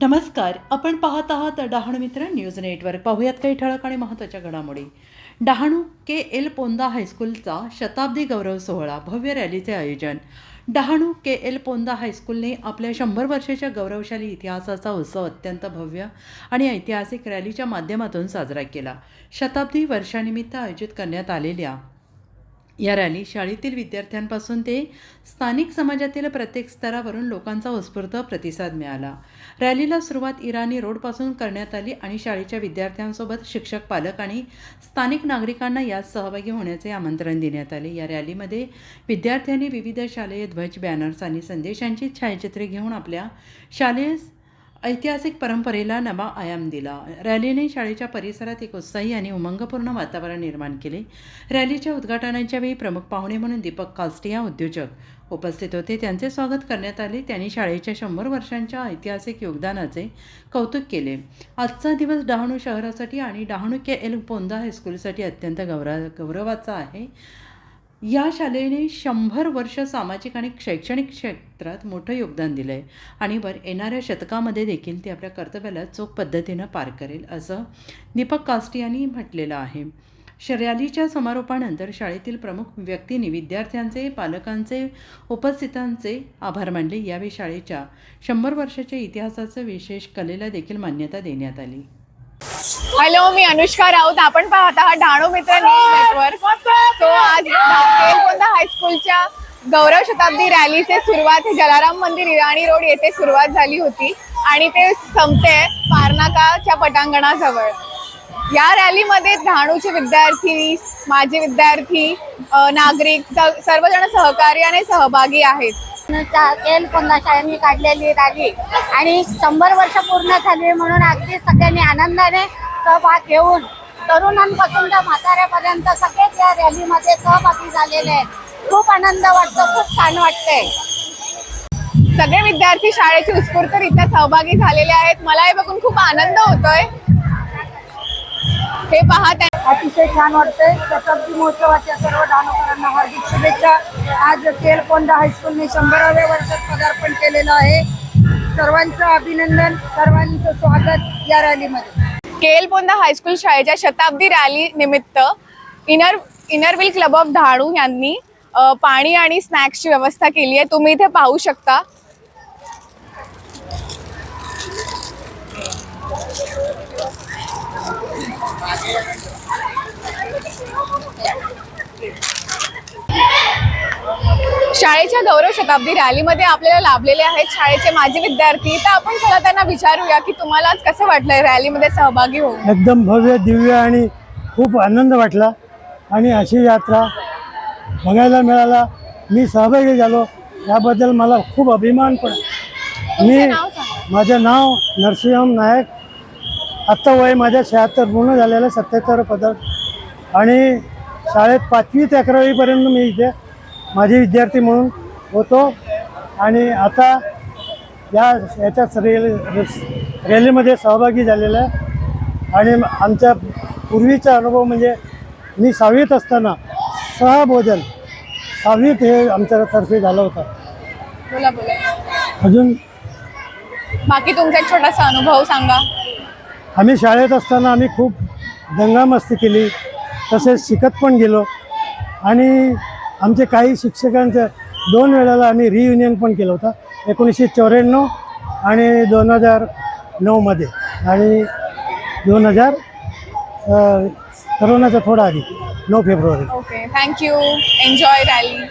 नमस्कार आपण पाहत आहात डहाणू मित्र न्यूज नेटवर्क. पाहूयात काही ठळक आणि महत्त्वाच्या घडामोडी. डहाणू के एल पोंदा हायस्कूलचा शताब्दी गौरव सोहळा भव्य रॅलीचे आयोजन. डहाणू के एल पोंदा हायस्कूलने आपल्या शंभर वर्षाच्या गौरवशाली इतिहासाचा उत्सव अत्यंत भव्य आणि ऐतिहासिक रॅलीच्या माध्यमातून साजरा केला. शताब्दी वर्षानिमित्त आयोजित करण्यात आलेल्या या रॅली शाळेतील विद्यार्थ्यांपासून ते स्थानिक समाजातील प्रत्येक स्तरावरून लोकांचा उत्स्फूर्त प्रतिसाद मिळाला. रॅलीला सुरुवात इराणी रोडपासून करण्यात आली आणि शाळेच्या विद्यार्थ्यांसोबत शिक्षक पालक आणि स्थानिक नागरिकांना यात सहभागी होण्याचे आमंत्रण देण्यात आले. या रॅलीमध्ये विद्यार्थ्यांनी विविध शालेय ध्वज बॅनर्स आणि संदेशांची छायाचित्रे घेऊन आपल्या शालेय ऐतिहासिक परंपरेला नवा आयाम दिला. रॅलीने शाळेच्या परिसरात एक उत्साही आणि उमंगपूर्ण वातावरण निर्माण केले. रॅलीच्या उद्घाटनाच्या वेळी प्रमुख पाहुणे म्हणून दीपक कास्टिया उद्योजक उपस्थित होते. त्यांचे स्वागत करण्यात आले. त्यांनी शाळेच्या शंभर वर्षांच्या ऐतिहासिक योगदानाचे कौतुक केले. आजचा दिवस डहाणू शहरासाठी आणि डहाणू के एल पोंदा हायस्कूलसाठी अत्यंत गौरा गौरवाचा आहे. या शालेने शंभर वर्ष सामाजिक आणि शैक्षणिक क्षेत्रात मोठं योगदान दिलं आहे आणि वर येणाऱ्या शतकामध्ये देखील ती आपल्या कर्तव्याला चोख पद्धतीनं पार करेल असं दीपक कास्टी यांनी म्हटलेलं आहे. शर्यालीच्या समारोपानंतर शाळेतील प्रमुख व्यक्तींनी विद्यार्थ्यांचे पालकांचे उपस्थितांचे आभार मानले. यावेळी शाळेच्या शंभर वर्षाच्या इतिहासाचं विशेष कलेला देखील मान्यता देण्यात आली. हॅलो मी अनुष्का राऊत. आपण पाहत आहात डहाणू मित्र न्यूज नेटवर्क तो आज हायस्कूलच्या गौरव शताब्दी रॅलीचे सुरुवात हे जलाराम मंदिर इराणी रोड येथे सुरुवात झाली होती आणि ते संपते पारनाकाच्या पटांगणाजवळ. या रॅलीमध्ये डहाणूचे विद्यार्थी माजी विद्यार्थी नागरिक सर्वजण सहकार्याने सहभागी आहेत. केल कोंदा शाळेने काढलेली रॅली आणि शंभर वर्ष पूर्ण झाली म्हणून अगदी सगळ्यांनी आनंदाने सहभाग घेऊन तरुणांपासून तर म्हाताऱ्यापर्यंत सगळेच या रॅलीमध्ये सहभागी झालेले आहेत. खूप आनंद वाटतो खूप छान वाटते सगळे विद्यार्थी शाळेची उत्स्फूर्तरित्या सहभागी झालेले आहेत. मला हे बघून खूप आनंद होतोय. हे पाहत आहे अतिशय छान वाटतंय. शताब्दी महोत्सवाच्या सर्व दानोकरांना हार्दिक शुभेच्छा. आज केलकोंडा हायस्कूलने शंभराव्या वर्षात पदार्पण केलेलं आहे. सर्वांचं अभिनंदन सर्वांचं स्वागत या रॅलीमध्ये. केलपोंदा हायस्कूल शाळेच्या शताब्दी रॅली निमित्त inner inner wheel club of Dhadu यांनी अ, पाणी आणि स्नॅक्सची व्यवस्था केली आहे. तुम्ही इथे पाहू शकता. शाळेच्या गौरव शताब्दी रॅलीमध्ये आपल्याला लाभलेले आहेत शाळेचे माजी विद्यार्थी. तर आपण चला त्यांना विचारूया की तुम्हाला आज कसं वाटलंय रॅलीमध्ये सहभागी होऊन? एकदम भव्य दिव्य आणि खूप आनंद वाटला. आणि अशी यात्रा बघायला मिळाला. मी सहभागी झालो. याबद्दल मला खूप अभिमान पण मी. माझं नाव नरसिंहम नायक. आत्ता वय माझ्या शहात्तर पूर्ण झालेलं सत्याहत्तर पदक आणि शाळेत पाचवी ते अकरावीपर्यंत मी इथे माझे विद्यार्थी म्हणून होतो. आणि आता या याच्यात रेल रॅलीमध्ये सहभागी झालेला आहे. आणि आमच्या पूर्वीचा अनुभव म्हणजे मी सहावीत असताना सहभोजन सहावीत हे आमच्यातर्फे झालं होतं. बोला बोला. अजून? बाकी तुमचा एक छोटासा अनुभव सांगा. आम्ही शाळेत असताना आम्ही खूप दंगामस्ती केली तसेच शिकत पण गेलो. आणि आमचे काही शिक्षकांचं दोन वेळेला आम्ही रियुनियन पण केलं होतं. एकोणीसशे चौऱ्याण्णव आणि दोन हजार नऊमध्ये आणि दोन हजार करोनाचा थोडा आधी नऊ फेब्रुवारी. Thank you enjoy rally